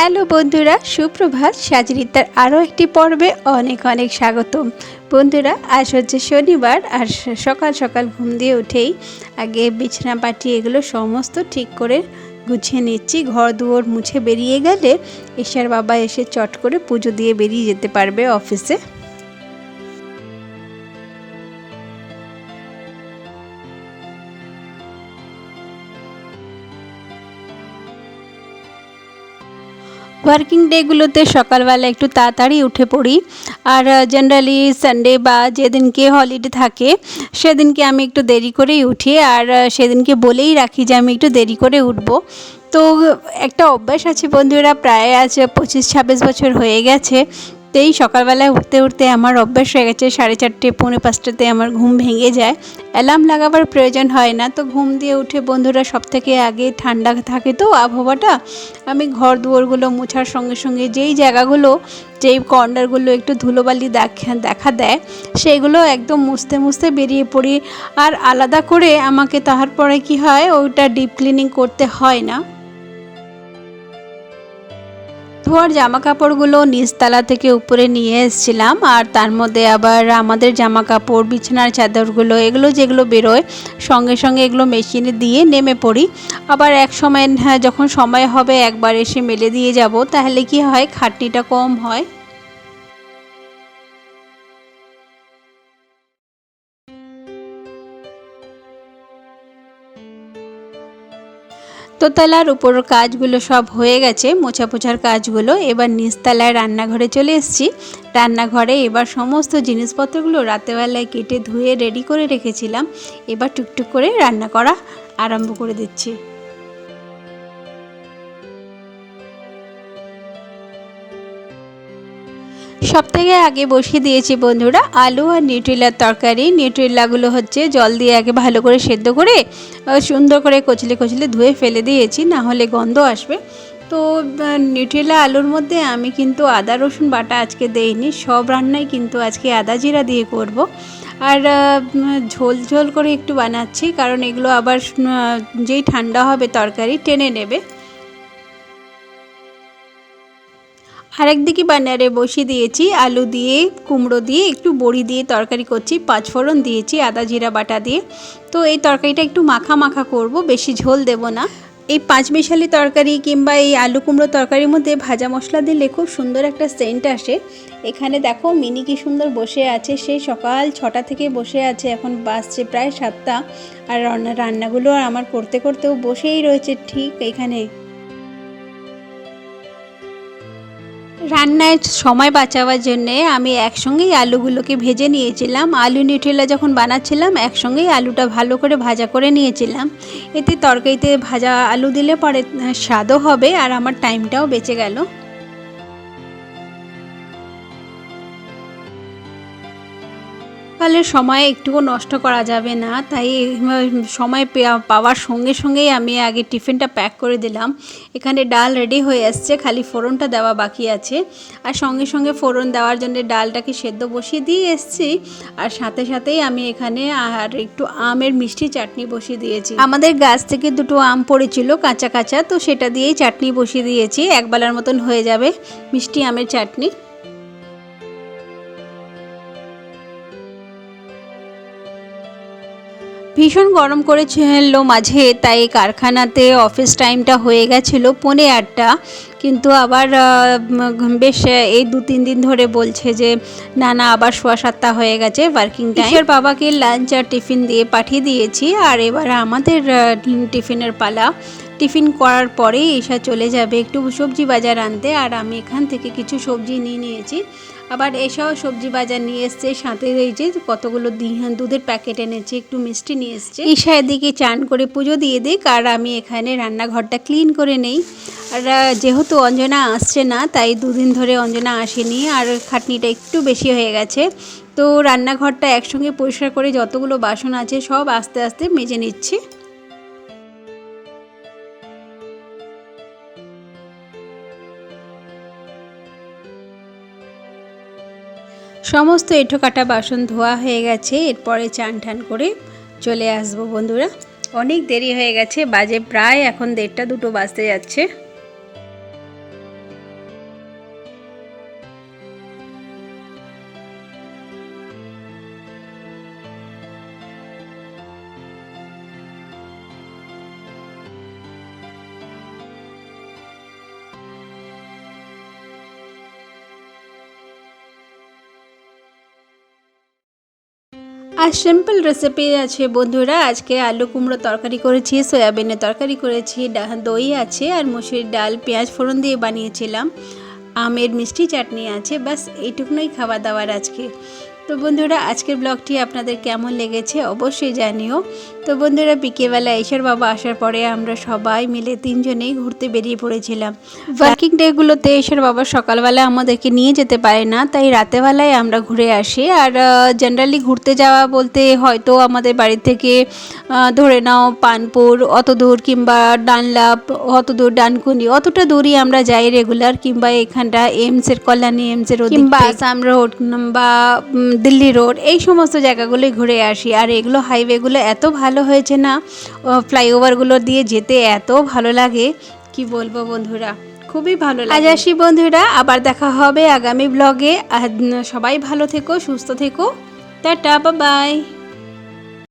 Hello বন্ধুরা, সুপ্রভাত। সাজরিতার আরও একটি পর্বে অনেক অনেক স্বাগতম। বন্ধুরা, আজ হচ্ছে শনিবার আর সকাল সকাল ঘুম দিয়ে উঠেই আগে বিছানা পাটি এগুলো সমস্ত ঠিক করে গুছিয়ে নিচ্ছি। ঘর দুয়ার মুছে বেরিয়ে গেলে এশার বাবা এসে চট করে পুজো দিয়ে বেরিয়ে যেতে পারবে অফিসে। ওয়ার্কিং ডেগুলোতে সকালবেলা একটু তাড়াতাড়ি উঠে পড়ি। আর জেনারেলি সানডে বা যেদিনকে হলিডে থাকে, সেদিনকে আমি একটু দেরি করেই উঠি। আর সেদিনকে বলেই রাখি যে আমি একটু দেরি করে উঠবো। তো একটা অভ্যাস আছে বন্ধুরা, প্রায় আজ পঁচিশ ছাব্বিশ বছর হয়ে গেছে। এই সকালবেলায় উঠতে উঠতে আমার অভ্যাস হয়ে গেছে, সাড়ে চারটে, পৌনে পাঁচটাতে আমার ঘুম ভেঙে যায়। অ্যালার্ম লাগাবার প্রয়োজন হয় না, তো ঘুম দিয়ে উঠে বন্ধুরা সব থেকে আগে ঠান্ডা থাকে তো আবহাওয়াটা, আমি ঘর দুয়ারগুলো মোছার সঙ্গে সঙ্গে যেই জায়গাগুলো, যেই কর্নারগুলো একটু ধুলোবালি দেখা দেখা দেয়, সেগুলো একদম মুছতে মুছতে বেরিয়ে পড়ি। আর আলাদা করে আমাকে তারপরে কি হয়, ওইটা ডিপ ক্লিনিং করতে হয় না। ধোয়ার জামা কাপড়গুলো নিচতলা থেকে উপরে নিয়ে এসেছিলাম আর তার মধ্যে আবার আমাদের জামা কাপড় বিছানার চাদরগুলো এগুলো যেগুলো বেরোয় সঙ্গে সঙ্গে এগুলো মেশিনে দিয়ে নেমে পড়ি। আবার এক সময় হ্যাঁ, যখন সময় হবে একবার এসে মেলে দিয়ে যাব তাহলে কি হয় খাটনিটা কম হয়। দোতলার উপর কাজগুলো সব হয়ে গেছে মোছা পোছার কাজগুলো। এবার নিচতলায় রান্নাঘরে চলে এসেছি। রান্নাঘরে এবার সমস্ত জিনিসপত্রগুলো রাতেবেলায় কেটে ধুয়ে রেডি করে রেখেছিলাম। এবার টুকটুক করে রান্না করা আরম্ভ করে দিচ্ছি। সব থেকে আগে বসিয়ে দিয়েছি বন্ধুরা, আলু আর নিউট্রিলার তরকারি। নিউট্রিলাগুলো হচ্ছে জল দিয়ে আগে ভালো করে সেদ্ধ করে সুন্দর করে কচলে কচলে ধুয়ে ফেলে দিয়েছি, না হলে গন্ধ আসবে। তো নিউট্রিলা আলুর মধ্যে আমি কিন্তু আদা, রসুন, বাটা আজকে দেইনি, সব রান্নাই কিন্তু আজকে আদা জিরা দিয়ে করব। আর ঝোল ঝোল করে একটু বানাচ্ছি, কারণ এগুলো আবার যেই ঠান্ডা হবে তরকারি টেনে নেবে। আরেক দিকে বানারে বসিয়ে দিয়েছি, আলু দিয়ে, কুমড়ো দিয়ে, একটু বড়ি দিয়ে তরকারি করছি পাঁচফোড়ন দিয়েছি, আদা জিরা বাটা দিয়ে। তো এই তরকারিটা একটু মাখা মাখা করব, বেশি ঝোল দেব না। এই পাঁচমিশালি তরকারি কিংবা এই আলু কুমড়ো তরকারির মধ্যে ভাজা মশলা দিলে খুব সুন্দর একটা সেন্ট আসে। এখানে দেখো মিনি কি সুন্দর বসে আছে, সে সকাল ছটা থেকে বসে আছে, এখন বাসছে প্রায় সাতটা। আর রান্না রান্নাগুলো আর আমার করতে করতেও বসেই রয়েছে, ঠিক এখানে। রান্নায় সময় বাঁচাবার জন্যে আমি একসঙ্গেই আলুগুলোকে ভেজে নিয়েছিলাম। আলু নিউট্রেলা যখন বানাচ্ছিলাম, একসঙ্গেই আলুটা ভালো করে ভাজা করে নিয়েছিলাম। এতে তরকারিতে ভাজা আলু দিলে পরে স্বাদও হবে আর আমার টাইমটাও বেঁচে গেল। সকালের সময় একটুকু নষ্ট করা যাবে না, তাই সময় পাওয়ার সঙ্গে সঙ্গেই আমি আগে টিফিনটা প্যাক করে দিলাম। এখানে ডাল রেডি হয়ে আসছে খালি ফোড়নটা দেওয়া বাকি আছে। আর সঙ্গে সঙ্গে ফোড়ন দেওয়ার জন্য ডালটাকে সেদ্ধ বসিয়ে দিয়ে এসেছি। আর সাথে সাথেই আমি এখানে আর একটু আমের মিষ্টি চাটনি বসিয়ে দিয়েছি। আমাদের গাছ থেকে দুটো আম পড়েছিল কাঁচা কাঁচা, তো সেটা দিয়েই চাটনি বসিয়ে দিয়েছি। একবেলার মতন হয়ে যাবে মিষ্টি আমের চাটনি। ভীষণ গরম করেছিল মাঝে তাই কারখানাতে অফিস টাইমটা হয়ে গেছিল পৌনে আটটা। কিন্তু আবার বেশ এই দু তিন দিন ধরে বলছে যে না না আবার সোয়া সাতটা হয়ে গেছে ওয়ার্কিং টাইম ঈশ্বর বাবাকে লাঞ্চ আর টিফিন দিয়ে পাঠিয়ে দিয়েছি আর এবার আমাদের টিফিনের পালা। টিফিন করার পরে ঈশা চলে যাবে একটু সবজি বাজার আনতে আর আমি এখান থেকে কিছু সবজি নিয়ে নিয়েছি। আবার এসব সবজি বাজার নিয়ে এসছে সাথে এই যে কতগুলো দুধের প্যাকেট এনেছে, একটু মিষ্টি নিয়ে এসছে। ঈশা এদিকে চান করে পুজো দিয়ে দিক, আর আমি এখানে রান্নাঘরটা ক্লিন করে নেই। আর যেহেতু অঞ্জনা আসছে না, তাই দুদিন ধরে অঞ্জনা আসেনি, আর খাটনিটা একটু বেশি হয়ে গেছে। তো রান্নাঘরটা একসঙ্গে পরিষ্কার করে যতগুলো বাসন আছে সব আস্তে আস্তে মেজে নিচ্ছি। সমস্ত এঁঠো কাটা বাসন ধোয়া হয়ে গেছে, এরপরে চান ঠান করে চলে আসব বন্ধুরা। অনেক দেরি হয়ে গেছে, বাজে প্রায় এখন দেড়টা দুটো বাজতে যাচ্ছে। আর সিম্পল রেসিপি আছে বন্ধুরা। আজকে আলু কুমড়ো তরকারি করেছি, সয়াবিনের তরকারি করেছি দই আছে আর মুসুরির ডাল, পেঁয়াজ ফোড়ন দিয়ে বানিয়েছিলাম। আমের মিষ্টি চাটনি আছে বাস এইটুকুনই খাওয়া দাওয়ার আজকে। তো বন্ধুরা আজকের ব্লগটি আপনাদের কেমন লেগেছে অবশ্যই জানিও। তো বন্ধুরা বিকেলবেলা ঈশ্বর বাবা আসার পরে আমরা সবাই মিলে তিনজনেই ঘুরতে বেরিয়ে পড়েছিলাম। ওয়ার্কিং ডেগুলোতে ঈশ্বর বাবা সকালবেলা আমাদেরকে নিয়ে যেতে পারে না তাই রাতেবেলায় আমরা ঘুরে আসি। আর জেনারেলি ঘুরতে যাওয়া বলতে হয়তো আমাদের বাড়ি থেকে ধরে নাও পানপুর অত দূর কিংবা ডানলাপ অত দূর ডানকুনি অতটা দূরই আমরা যাই রেগুলার কিংবা এখানটা এমসের কল্যাণী এমসের কিংবা আসাম রোড বা দিল্লি রোড, এই সমস্ত জায়গাগুলোই ঘুরে আসি। আর এগুলো হাইওয়েগুলো এত ভালো হয়েছে না ফ্লাইওভারগুলো দিয়ে যেতে এত ভালো লাগে। কি বলব বন্ধুরা? খুবই ভালো আজ আসি বন্ধুরা, আবার দেখা হবে আগামী ব্লগে সবাই ভালো থেকো, সুস্থ থেকো। Tata bye